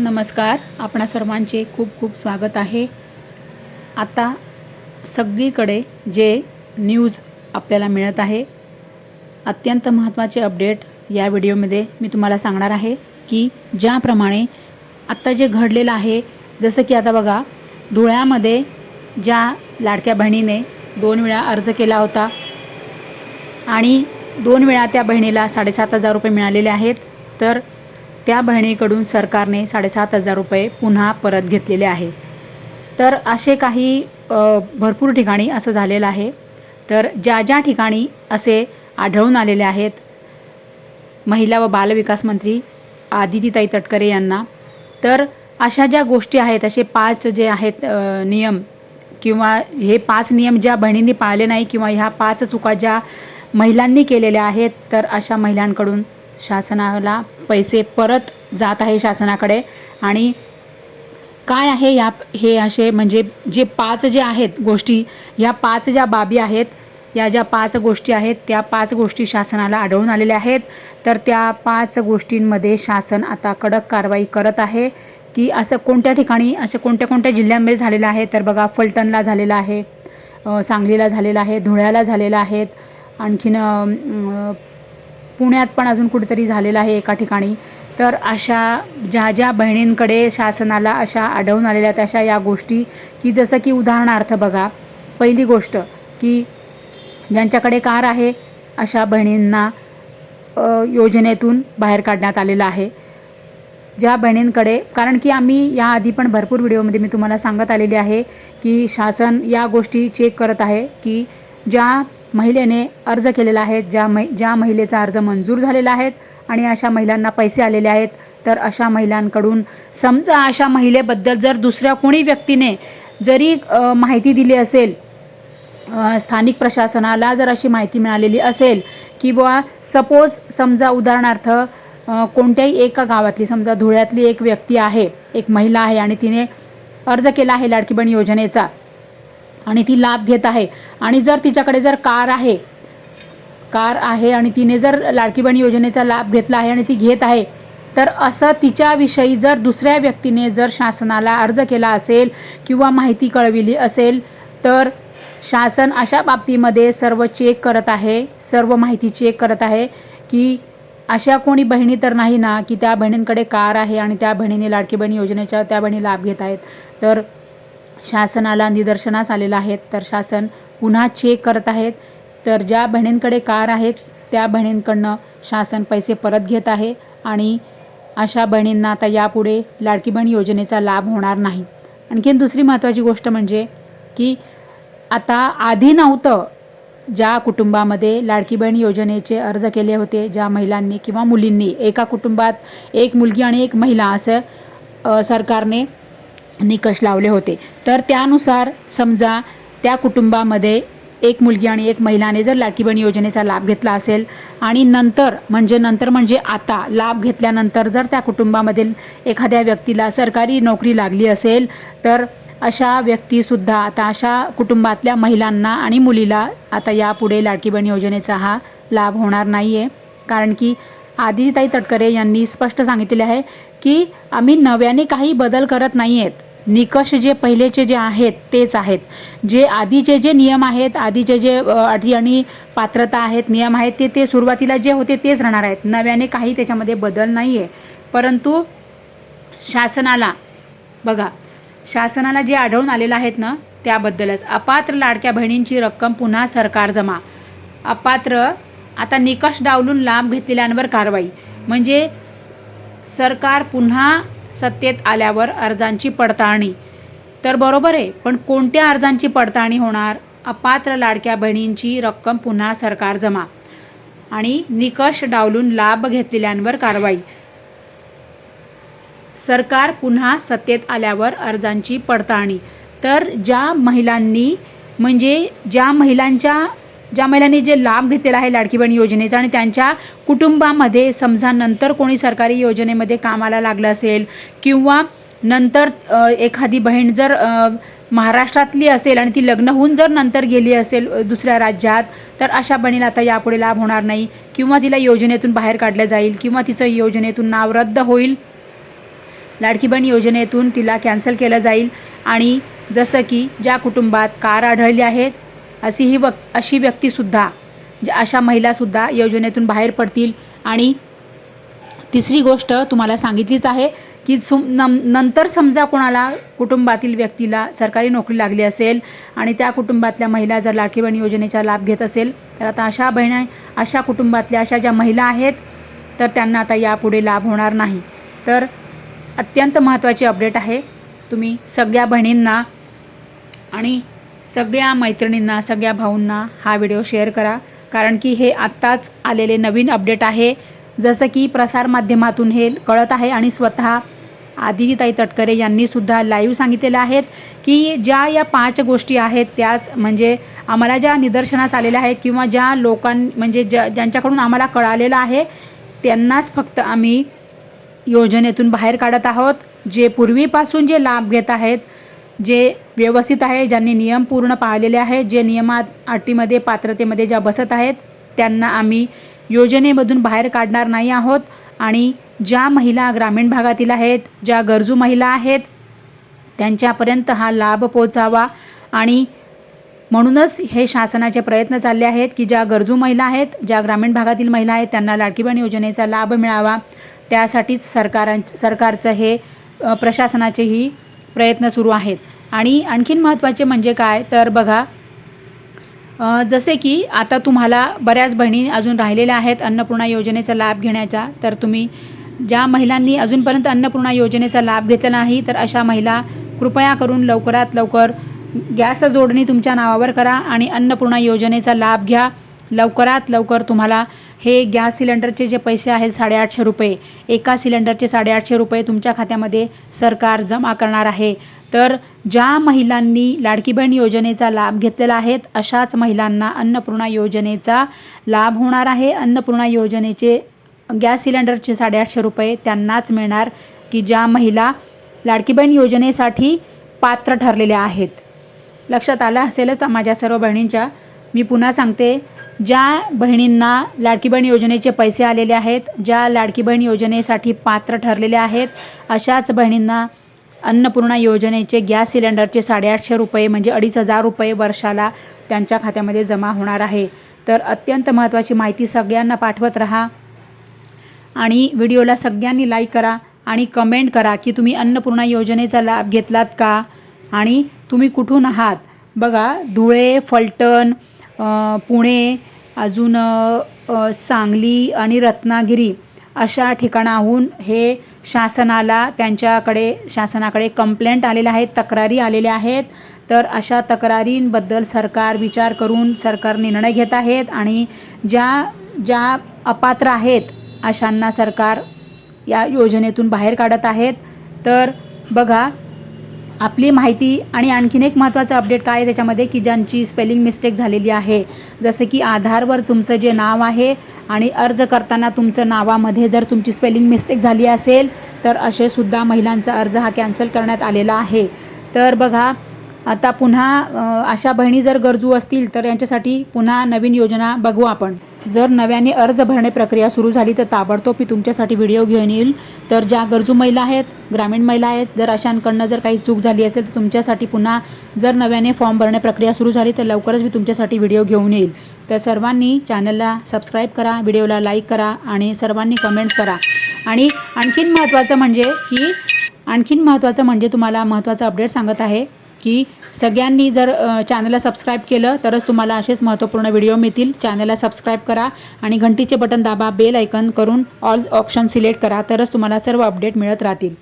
नमस्कार. आपणा सर्वांचे खूप खूप स्वागत आहे. आता सगळीकडे जे न्यूज आपल्याला मिळत आहे अत्यंत महत्त्वाचे अपडेट या व्हिडिओमध्ये मी तुम्हाला सांगणार आहे की ज्याप्रमाणे आत्ता जे घडलेलं आहे जसं की आता बघा धुळ्यामध्ये ज्या लाडक्या बहिणीने दोन वेळा अर्ज केला होता आणि दोन वेळा त्या बहिणीला साडेसात हजार रुपये मिळालेले आहेत तर त्या बहिणीकडून सरकारने साडेसात हजार रुपये पुन्हा परत घेतलेले आहे. तर असे काही भरपूर ठिकाणी असं झालेलं आहे. तर ज्या ज्या ठिकाणी असे आढळून आलेले आहेत महिला व बालविकास मंत्री आदितीताई तटकरे यांना तर अशा ज्या गोष्टी आहेत असे पाच जे आहेत नियम किंवा हे पाच नियम ज्या बहिणींनी पाळले नाही किंवा ह्या पाच चुका ज्या महिलांनी केलेल्या आहेत तर अशा महिलांकडून शासनाला पैसे परत जात आहे शासनाकडे आणि काय आहे या हे असे म्हणजे जे पाच जे आहेत गोष्टी या पाच ज्या बाबी आहेत या ज्या पाच गोष्टी आहेत त्या पाच गोष्टी शासनाला आढळून आलेल्या आहेत. तर त्या पाच गोष्टींमध्ये शासन आता कडक कारवाई करत आहे की असं कोणत्या ठिकाणी असं कोणत्या कोणत्या जिल्ह्यांमध्ये झालेलं आहे? तर बघा फलटणला झालेलं आहे सांगलीला झालेलं आहे धुळ्याला झालेलं आहेत आणखीन पुण्यात पण अजून कुठेतरी झालेलं आहे एका ठिकाणी. तर अशा ज्या ज्या बहिणींकडे शासनाला अशा आढळून आलेल्या आहेत अशा या गोष्टी की जसं की उदाहरणार्थ बघा पहिली गोष्ट की ज्यांच्याकडे कार आहे अशा बहिणींना योजनेतून बाहेर काढण्यात आलेलं आहे. ज्या बहिणींकडे कारण की आम्ही याआधी पण भरपूर व्हिडिओमध्ये मी तुम्हाला सांगत आलेली आहे की शासन या गोष्टी चेक करत आहे की ज्या महिलेने अर्ज केलेला आहे. ज्या मै ज्या महिलेचा अर्ज मंजूर झालेला आहे आणि अशा महिलांना पैसे आलेले आहेत तर अशा महिलांकडून समजा अशा महिलेबद्दल जर दुसऱ्या कोणी व्यक्तीने जरी माहिती दिली असेल स्थानिक प्रशासनाला जर अशी माहिती मिळालेली असेल की बुवा सपोज समजा उदाहरणार्थ कोणत्याही एका गावातली समजा धुळ्यातली एक व्यक्ती आहे एक महिला आहे आणि तिने अर्ज केला आहे लाडकी बहीण योजनेचा आणि ती लाभ घेत आहे. आणि जर तिच्याकडे जर कार आहे कार आहे आणि तिने जर लाडकी बहीण योजनेचा लाभ घेतला आहे आणि ती घेत आहे तर असं तिच्याविषयी जर दुसऱ्या व्यक्तीने जर शासनाला अर्ज केला असेल किंवा माहिती कळविली असेल तर शासन अशा बाबतीमध्ये सर्व चेक करत आहे सर्व माहिती चेक करत आहे की अशा कोणी बहिणी तर नाही ना की त्या बहिणींकडे कार आहे आणि त्या बहिणीने लाडकी बहीण योजनेच्या त्या बहिणी लाभ घेत आहेत. तर शासनाला निदर्शनास आलेलं आहेत तर शासन पुन्हा चेक करत आहेत तर ज्या बहिणींकडे कार आहेत त्या बहिणींकडनं शासन पैसे परत घेत आहे आणि अशा बहिणींना आता यापुढे लाडकी बहीण योजनेचा लाभ होणार नाही. आणखीन दुसरी महत्त्वाची गोष्ट म्हणजे की आता आधी नव्हतं ज्या कुटुंबामध्ये लाडकी बहीण योजनेचे अर्ज केले होते ज्या महिलांनी किंवा मुलींनी एका कुटुंबात एक मुलगी आणि एक महिला असं सरकारने निकष लावले होते. तर त्यानुसार समजा त्या कुटुंबामध्ये एक मुलगी आणि एक महिलाने जर लाडकी बहीण योजनेचा लाभ घेतला असेल आणि नंतर म्हणजे नंतर म्हणजे आता लाभ घेतल्यानंतर जर त्या कुटुंबामधील एखाद्या व्यक्तीला सरकारी नोकरी लागली असेल तर अशा व्यक्तीसुद्धा आता अशा कुटुंबातल्या महिलांना आणि मुलीला आता यापुढे लाडकी बहीण योजनेचा हा लाभ होणार नाही आहे कारण की आदिताई तटकरे यांनी स्पष्ट सांगितले आहे की आम्ही नव्याने काही बदल करत नाही आहेत निकष जे पहिलेचे जे आहेत तेच आहेत. जे आधीचे जे नियम आहेत आधीचे जे अटी आणि पात्रता आहेत नियम आहेत ते ते सुरुवातीला जे होते तेच राहणार आहेत. नव्याने काही त्याच्यामध्ये बदल नाही आहे परंतु शासनाला बघा शासनाला जे आढळून आलेलं आहेत ना त्याबद्दलच. अपात्र लाडक्या बहिणींची रक्कम पुन्हा सरकार जमा. अपात्र आता निकष डावलून लाभ घेतलेल्यांवर कारवाई. म्हणजे सरकार पुन्हा सत्तेत आल्यावर अर्जांची पडताळणी. तर बरोबर आहे पण कोणत्या अर्जांची पडताळणी होणार? अपात्र लाडक्या बहिणींची रक्कम पुन्हा सरकार जमा. आणि निकष डावलून लाभ घेतलेल्यांवर कारवाई. सरकार पुन्हा सत्तेत आल्यावर अर्जांची पडताळणी. तर ज्या महिलांनी म्हणजे ज्या महिलांच्या ज्या महिलांनी जे लाभ घेतलेला आहे लाडकी बहीण योजनेचा आणि त्यांच्या कुटुंबामध्ये समजा नंतर कोणी सरकारी योजनेमध्ये कामाला लागलं असेल किंवा नंतर एखादी बहीण जर महाराष्ट्रातली असेल आणि ती लग्न होऊन जर नंतर गेली असेल दुसऱ्या राज्यात तर अशा बहिणीला आता यापुढे लाभ होणार नाही किंवा तिला योजनेतून बाहेर काढलं जाईल किंवा तिचं योजनेतून नाव रद्द होईल. लाडकी बहीण योजनेतून तिला कॅन्सल केलं जाईल आणि जसं की ज्या कुटुंबात कार आढळली आहेत अशी ही वक अशी व्यक्तीसुद्धा म्हणजे अशा महिलासुद्धा योजनेतून बाहेर पडतील. आणि तिसरी गोष्ट तुम्हाला सांगितलीच आहे की सुम नम नंतर समजा कोणाला कुटुंबातील व्यक्तीला सरकारी नोकरी लागली असेल आणि त्या कुटुंबातल्या महिला जर लाडकी बहीण योजनेचा लाभ घेत असेल तर आता अशा बहिणी अशा कुटुंबातल्या अशा ज्या महिला आहेत तर त्यांना आता यापुढे लाभ होणार नाही. तर अत्यंत महत्त्वाची अपडेट आहे. तुम्ही सगळ्या बहिणींना आणि सगळ्या मैत्रिणींना सगळ्या भाऊंना हा व्हिडिओ शेअर करा. कारण की हे आत्ताच आलेले नवीन अपडेट आहे. जसं की प्रसारमाध्यमातून हे कळत आहे आणि स्वतः आदितीताई तटकरे यांनीसुद्धा लाईव्ह सांगितलेलं आहेत की ज्या या पाच गोष्टी आहेत त्याच म्हणजे आम्हाला ज्या निदर्शनास आलेल्या आहेत किंवा ज्या लोकां म्हणजे ज्या ज्यांच्याकडून आम्हाला कळालेलं आहे त्यांनाच फक्त आम्ही योजनेतून बाहेर काढत आहोत. जे पूर्वीपासून जे लाभ घेत आहेत जे व्यवस्थित आहे ज्यांनी नियम पूर्ण पाळलेले आहेत जे नियमात अटीमध्ये पात्रतेमध्ये ज्या बसत आहेत त्यांना आम्ही योजनेमधून बाहेर काढणार नाही आहोत. आणि ज्या महिला ग्रामीण भागातील आहेत ज्या गरजू महिला आहेत त्यांच्यापर्यंत हा लाभ पोचावा आणि म्हणूनच हे शासनाचे प्रयत्न चालले आहेत की ज्या गरजू महिला आहेत ज्या ग्रामीण भागातील महिला आहेत त्यांना लाडकी बहीण योजनेचा लाभ मिळावा. त्यासाठीच सरकारां सरकारचं हे प्रशासनाचेही प्रयत्न सुरू आहेत. आणि आणखीन महत्त्वाचे म्हणजे काय? तर बघा जसे की आता तुम्हाला बऱ्याच बहिणी अजून राहिलेल्या आहेत अन्नपूर्णा योजनेचा लाभ घेण्याचा तर तुम्ही ज्या महिलांनी अजूनपर्यंत अन्नपूर्णा योजनेचा लाभ घेतला नाही तर अशा महिला कृपया करून लवकरात लवकर गॅस जोडणी तुमच्या नावावर करा आणि अन्नपूर्णा योजनेचा लाभ घ्या. लवकरात लवकर तुम्हाला हे गॅस सिलेंडरचे जे पैसे आहेत साडेआठशे रुपये एका सिलेंडरचे साडेआठशे रुपये तुमच्या खात्यामध्ये सरकार जमा करणार आहे. तर ज्या महिलांनी लाडकी बहीण योजनेचा लाभ घेतलेला आहेत अशाच महिलांना अन्नपूर्णा योजनेचा लाभ होणार आहे. अन्नपूर्णा योजनेचे गॅस सिलेंडरचे साडेआठशे रुपये त्यांनाच मिळणार की ज्या महिला लाडकी बहीण योजनेसाठी पात्र ठरलेल्या आहेत. लक्षात आलं असेलच माझ्या सर्व बहिणींच्या? मी पुन्हा सांगते ज्या बहिणींना लाडकी बहीण योजनेचे पैसे आलेले आहेत ज्या लाडकी बहीण योजनेसाठी पात्र ठरलेले आहेत अशाच बहिणींना अन्नपूर्णा योजनेचे गॅस सिलेंडरचे साडेआठशे रुपये म्हणजे अडीच हजार रुपये वर्षाला त्यांच्या खात्यामध्ये जमा होणार आहे. तर अत्यंत महत्त्वाची माहिती सगळ्यांना पाठवत राहा आणि व्हिडिओला सगळ्यांनी लाईक करा आणि कमेंट करा की तुम्ही अन्नपूर्णा योजनेचा लाभ घेतलात का? आणि तुम्ही कुठून आहात? बघा धुळे फलटण पुणे अजून सांगली आणि रत्नागिरी अशा ठिकाणाहून हे शासनाला त्यांच्याकडे शासनाकडे कंप्लेंट आलेल्या आहेत तक्रारी आलेल्या आहेत. तर अशा तक्रारींबद्दल सरकार विचार करून सरकार निर्णय घेत आहेत आणि ज्या ज्या अपात्र आहेत अशांना सरकार या योजनेतून बाहेर काढत आहेत. तर बघा आपली माहिती आणि आणखीन एक महत्त्वाचं अपडेट काय आहे त्याच्यामध्ये की ज्यांची स्पेलिंग मिस्टेक झालेली आहे. जसं की आधारवर तुमचं जे नाव आहे आणि अर्ज करताना तुमचं नावामध्ये जर तुमची स्पेलिंग मिस्टेक झाली असेल तर असे सुद्धा महिलांचा अर्ज हा कॅन्सल करण्यात आलेला आहे. तर बघा आता पुन्हा अशा बहिणी जर गरजू असतील तर यांच्यासाठी पुन्हा नवीन योजना बघू आपण. जर नव्याने अर्ज भरणे प्रक्रिया सुरू झाली तर ताबडतोब मी तुमच्यासाठी व्हिडिओ घेऊन येईल. तर ज्या गरजू महिला आहेत ग्रामीण महिला आहेत जर अशांकडनं जर काही चूक झाली असेल तर तुमच्यासाठी पुन्हा जर नव्याने फॉर्म भरणे प्रक्रिया सुरू झाली तर लवकरच मी तुमच्यासाठी व्हिडिओ घेऊन येईल. तर सर्वांनी चॅनलला सबस्क्राईब करा व्हिडिओला लाईक करा आणि सर्वांनी कमेंट्स करा. आणि आणखीन महत्त्वाचं म्हणजे की आणखीन महत्त्वाचं म्हणजे तुम्हाला महत्त्वाचं अपडेट सांगत आहे की सगळ्यांनी जर चॅनलला सबस्क्राईब केलं तरच तुम्हाला असेच महत्त्वपूर्ण व्हिडिओ मिळतील. चॅनलला सबस्क्राईब करा आणि घंटीचे बटन दाबा बेल ऐकन करून ऑल ऑप्शन सिलेक्ट करा तरच तुम्हाला सर्व अपडेट मिळत राहतील.